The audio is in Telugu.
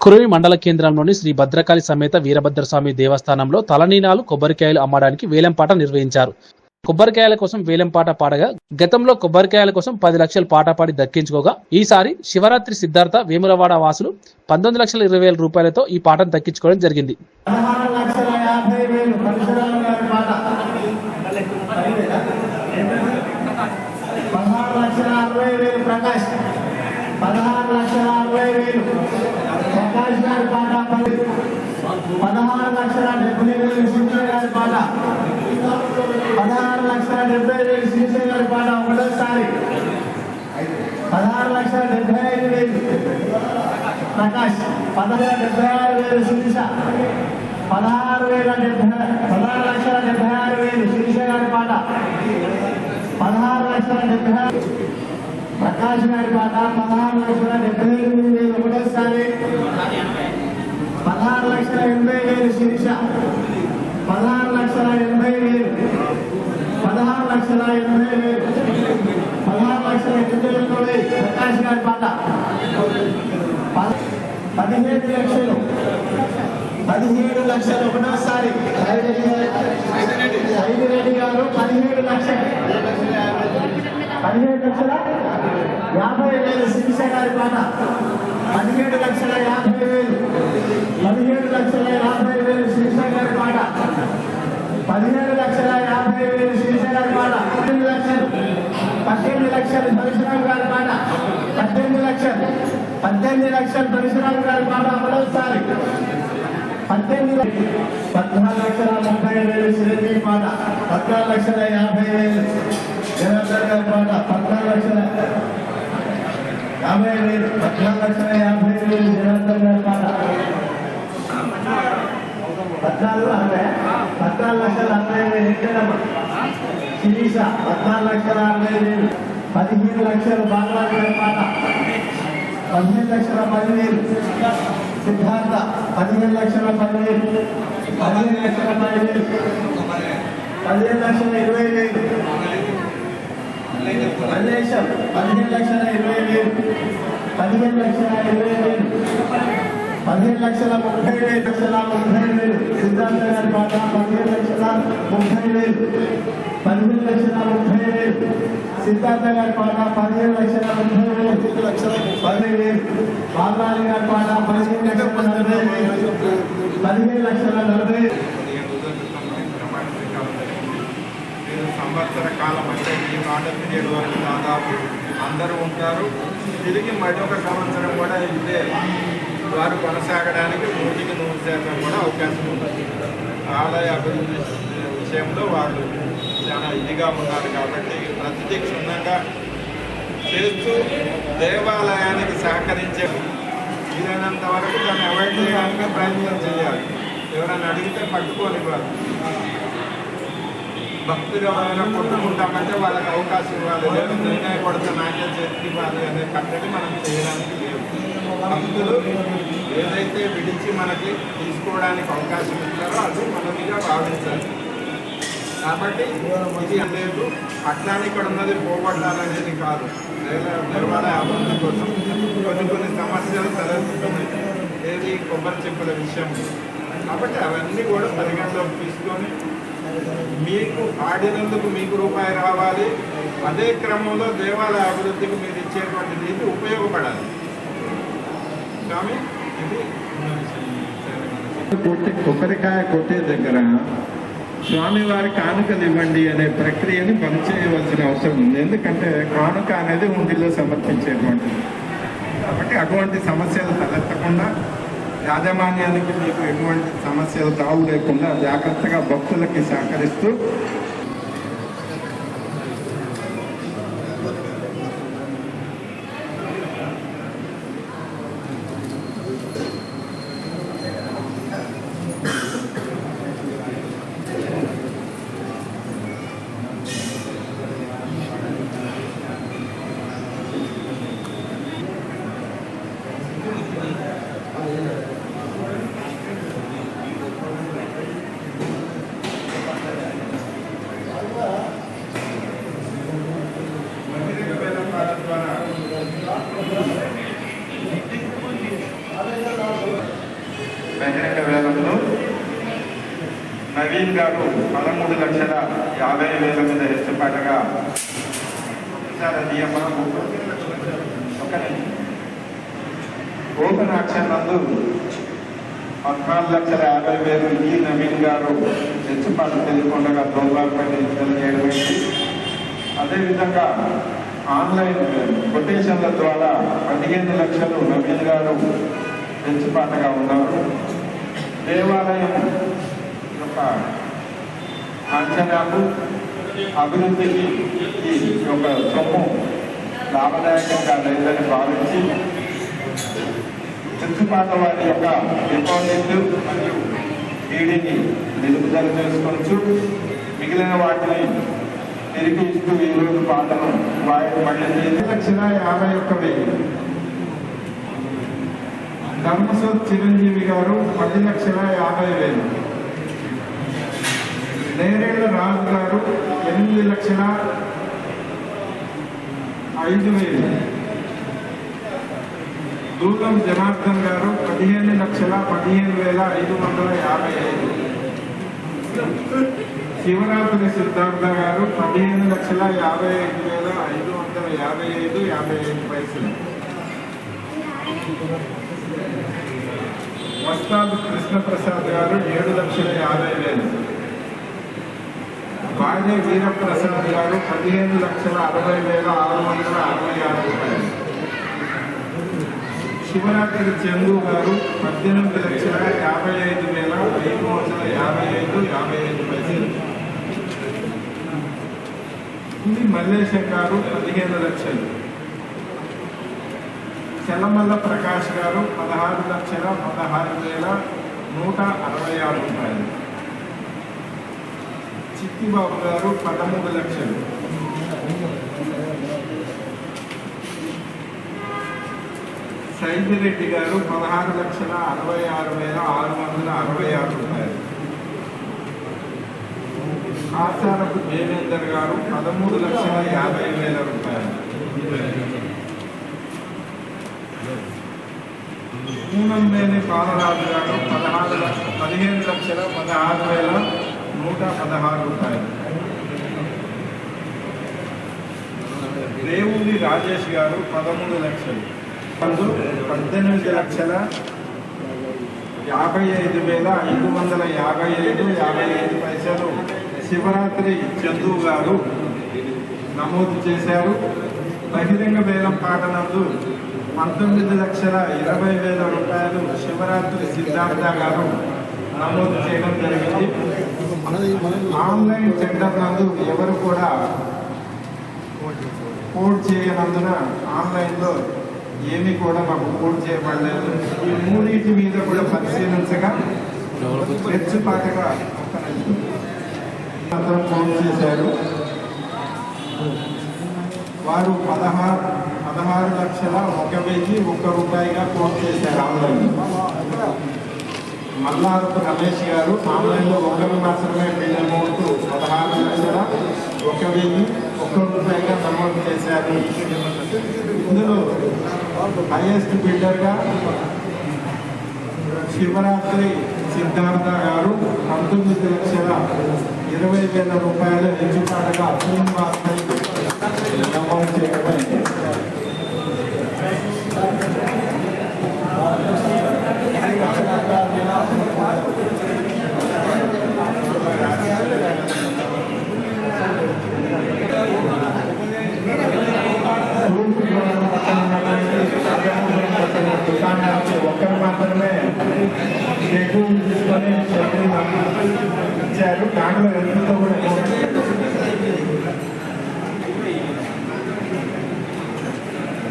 కురువి మండల కేంద్రంలోని శ్రీ భద్రకాళి సమేత వీరభద్రస్వామి దేవస్థానంలో తలనీనాలు కొబ్బరికాయలు అమ్మడానికి వేలంపాట నిర్వహించారు. కొబ్బరికాయల కోసం వేలంపాట పాడగా గతంలో కొబ్బరికాయల కోసం పది లక్షలు పాట పాడి దక్కించుకోగా ఈసారి శివరాత్రి సిద్ధార్థ వేములవాడ వాసులు పంతొమ్మిది లక్షల ఇరవై వేల రూపాయలతో ఈ పాటను దక్కించుకోవడం జరిగింది పదహారు లక్షల యాభై వేలు పరశురామ గారి పాట పదహారు లక్షల అరవై వేలు ప్రకాష్ పదహారు లక్షల అరవై వేలు ప్రకాష్ గారి పాట పది పదహారు లక్షల డెబ్బై వేలు సింధు గారి పాట. పదహారు లక్షల డెబ్బై వేలు శ్రీశైలం గారి పాట ఒకటోసారి పదహారు లక్షల డెబ్బై ఐదు వేలు. ప్రకాష్ పదహారు డెబ్బై ఆరు వేలు శిరీష పదహారు వేల డెబ్బై పదహారు లక్షల డెబ్బై ఆరు వేలు శిరీష గారి పాట. పదహారు లక్షల డెబ్బై ఆరు ప్రకాష్ గారి పాట పదహారు లక్షల డెబ్బై ఎనిమిది వేలు ఒకటోసారి పదహారు లక్షల ఎనభై వేలు శిరీష. పదహారు లక్షల ఎనభై వేలు. పదహారు లక్షల ఎనభై వేలు. పదహారు లక్షల ఎనభై వేలు ప్రకాష్ గారి పాట. ప- పదిహేడు లక్షలు. పదిహేడు లక్షలు ఒకటోసారి. ఐదు రెడ్డి గారు పదిహేడు లక్షలు. పదిహేడు లక్షల? యాభై వేలు శిరీష గారి పాట. పదిహేడు లక్షల యాభై వేలు పదిహేడు లక్షల యాభై వేలు శిరీష గారి పాట. పదిహేడు లక్షల యాభై వేలు శిరీష గారి పాట. పద్దెనిమిది లక్షలు. పద్దెనిమిది లక్షలు పరిశ్రమ గారి పాట. పద్దెనిమిది లక్షలు. పద్దెనిమిది లక్షలు పరిశ్రమ గారి పాట మరోసారి పద్దెనిమిది పద్నాలుగు లక్షల ముప్పై వేలు చిరంజీవి పాట. పద్నాలుగు లక్షల యాభై వేలు జనార్దన్ గారి పాట. పద్నాలుగు లక్షల యాభై వేలు పద్నాలుగు లక్షల యాభై వేలు జనార్దన్ పద్నాలుగు అరవై పద్నాలుగు లక్షల అరవై వేలు ఎక్కడమ్మా? శిరీష పద్నాలుగు లక్షల అరవై వేలు పదిహేను లక్షలు పదిహేను లక్షల పదివేలు సిద్ధార్థ పదిహేను లక్షల పదివేలు పదిహేను లక్షల పదివేలు పదిహేను లక్షల ఇరవై వేలు మల్లేశం పదిహేను లక్షల ఇరవై వేలు పదిహేను లక్షల ఇరవై వేలు పదిహేను లక్షల ముప్పై వేలు లక్షల ముప్పై వేలు సిద్ధార్థ గారి పాట పదిహేను లక్షల ముప్పై వేలు పదిహేను లక్షల ముప్పై వేలు సిద్ధార్థ గారి పాట పదిహేను లక్షల ముప్పై వేలు ఐదు లక్షల పది వేలు బాలరాజు గారి పాట పదిహేను లక్షల నలభై వేలు పదిహేను లక్షల నలభై వేలు మీరు సంవత్సర కాలం అంటే ఈ మాట వరకు దాదాపు అందరూ ఉంటారు. తిరిగి మరొక సంవత్సరం కూడా ఇదే వారు కొనసాగడానికి నూటికి నూరు శాతం కూడా అవకాశం ఉంది ఆలయ అభివృద్ధి విషయంలో వాళ్ళు చాలా ఇదిగా ఉన్నారు కాబట్టి ప్రతిదీ క్షుణ్ణంగా చేస్తూ దేవాలయానికి సహకరించే వీలైనంత వరకు దాన్ని అవాయిడ్ చేయడానికి ప్రయత్నం చేయాలి. ఎవరైనా అడిగితే పట్టుకోనివ్వాలి. భక్తులు ఎవరైనా కొట్టుకుంటామంటే వాళ్ళకి అవకాశం ఇవ్వాలి. లేదు నేనే కొడితే నాకే చేతికి ఇవ్వాలి అనే కట్టడి మనం చేయడానికి లేదు. భక్తులు ఏదైతే విడిచి మనకి తీసుకోవడానికి అవకాశం ఇచ్చారో అది మనదిగా భావించాలి. కాబట్టి ఇది లేదు. అట్లానే ఇక్కడ ఉన్నది పోగొట్టాలనేది కాదు. దేవ- దేవాలయ అభివృద్ధి కోసం కొన్ని కొన్ని సమస్యలు తలెత్తుతున్నాయి. ఏది కొబ్బరి చెప్పుల విషయం కాబట్టి అవన్నీ కూడా పరిగణలోకి తీసుకొని మీకు ఆడినందుకు మీకు రూపాయి రావాలి. అదే క్రమంలో దేవాలయ అభివృద్ధికి మీరు ఇచ్చేటువంటి నిధి ఉపయోగపడాలి. స్వామి ఇది కొట్టి కొబ్బరికాయ కొట్టే దగ్గర స్వామివారి కానుకలు ఇవ్వండి అనే ప్రక్రియని పనిచేయవలసిన అవసరం ఉంది. ఎందుకంటే కానుక అనేది ఉండిలో సమర్పించేటువంటిది. కాబట్టి అటువంటి సమస్యలు తలెత్తకుండా యాజమాన్యానికి మీకు ఎటువంటి సమస్యలు తావు లేకుండా జాగ్రత్తగా భక్తులకి సహకరిస్తూ నవీన్ గారు పదమూడు లక్షల యాభై వేల మీద హెచ్చుపాటుగా సార్ ఒక ఓపెన్ నందు పద్నాలుగు లక్షల యాభై వేలు ఈ నవీన్ గారు హెచ్చుపాటు తెలియకుండా విడుదల చేయడం అదేవిధంగా ఆన్లైన్ కొటేషన్ల ద్వారా పదిహేను లక్షలు నవీన్ గారు హెచ్చుపాటుగా ఉన్నారు. దేవాలయం యొక్క అంచనాలు అభివృద్ధికి ఈ యొక్క సొమ్ము లాభదాయకంగా లేదని భావించి చుట్టుపాట వారి యొక్క డిపాజిట్ మరియు ఈడీని నిలుపుదల చేసుకోవచ్చు. మిగిలిన వాటిని తిరిగి ఇస్తూ ఈరోజు పాటను వాయి మళ్ళీ ఎనిమిది లక్షల యాభై ఒక్క వెయ్యి ధర్మసోత్ చిరంజీవి గారు పది లక్షల యాభై వేలు. నేరేళ్ళ రాజు గారు ఎనిమిది లక్షల ఐదు వేలు. దూలం జనార్దన్ గారు పదిహేను లక్షల పదిహేను వేల ఐదు వందల యాభై ఐదు. శివరాత్రి సిద్ధార్థ గారు పదిహేను లక్షల యాభై ఐదు వేల ఐదు వందల యాభై ఐదు యాభై ఐదు పైసలు. వస్తాదు కృష్ణప్రసాద్ గారు ఏడు లక్షల యాభై వేలు. భార్య వీరప్రసాద్ గారు పదిహేను లక్షల అరవై వేల ఆరు వందల అరవై ఆరు రూపాయలు. శివరాత్రి చందు గారు పద్దెనిమిది లక్షల యాభై ఐదు వేల ఐదు వందల యాభై ఐదు యాభై ఐదు పైసలు ఇది మల్లేశం గారు పదిహేను లక్షలు. చెల్లమల్ల ప్రకాష్ గారు పదహారు లక్షల పదహారు వేల నూట అరవై ఆరు రూపాయలు. చిట్టిబాబు గారు పదమూడు లక్షలు. సైదిరెడ్డి గారు పదహారు లక్షల అరవై ఆరు వేల ఆరు వందల అరవై ఆరు రూపాయలు. ఆచారపు దేవేందర్ గారు పదమూడు లక్షల యాభై వేల రూపాయలు. పూనంనేని పాలరాజు గారు పదహారు పదిహేను లక్షల పదహారు వేల నూట పదహారు రూపాయలు. రేవుడి రాజేష్ గారు పదమూడు లక్షలు. అందు పద్దెనిమిది లక్షల యాభై ఐదు వేల ఐదు వందల యాభై ఐదు యాభై ఐదు పైసలు శివరాత్రి చందు గారు నమోదు చేశారు. బహిరంగ వేలం పాటనందు పంతొమ్మిది లక్షల ఇరవై వేల రూపాయలు శివరాత్రి సిద్ధార్థ గారు నమోదు చేయడం జరిగింది. ఆన్లైన్ టెండర్ నందు ఎవరు కూడా కోడ్ చేయనందున ఆన్లైన్లో ఏమీ కూడా మాకు కోడ్ చేయబడలేదు. ఈ మూడింటి మీద కూడా పరిశీలించగా రెచ్చుపాటుగా ఒక్క ఫోన్ చేశారు. వారు పదహారు పదహారు లక్షల ఒక వెయ్యి ఒక్క రూపాయిగా కోట్ చేశారు ఆన్లైన్ మల్లారపు రమేష్ గారు ఆన్లైన్లో ఒకరు మాత్రమే బిల్ అమౌంట్ పదహారు లక్షల ఒక వెయ్యి ఒక్క రూపాయిగా నమోదు చేశారు. ఇందులో హైయెస్ట్ బిల్డర్గా శివరాత్రి సిద్ధార్థ గారు పంతొమ్మిది లక్షల ఇరవై వేల రూపాయల ఎన్నిపాటుగా శ్రీనివాస్ నమోదు చేయబడింది. మాత్రమే షెడ్యూల్ తీసుకొని షెడ్యూల్ ఇచ్చారు దాంట్లో ఎంతో కూడా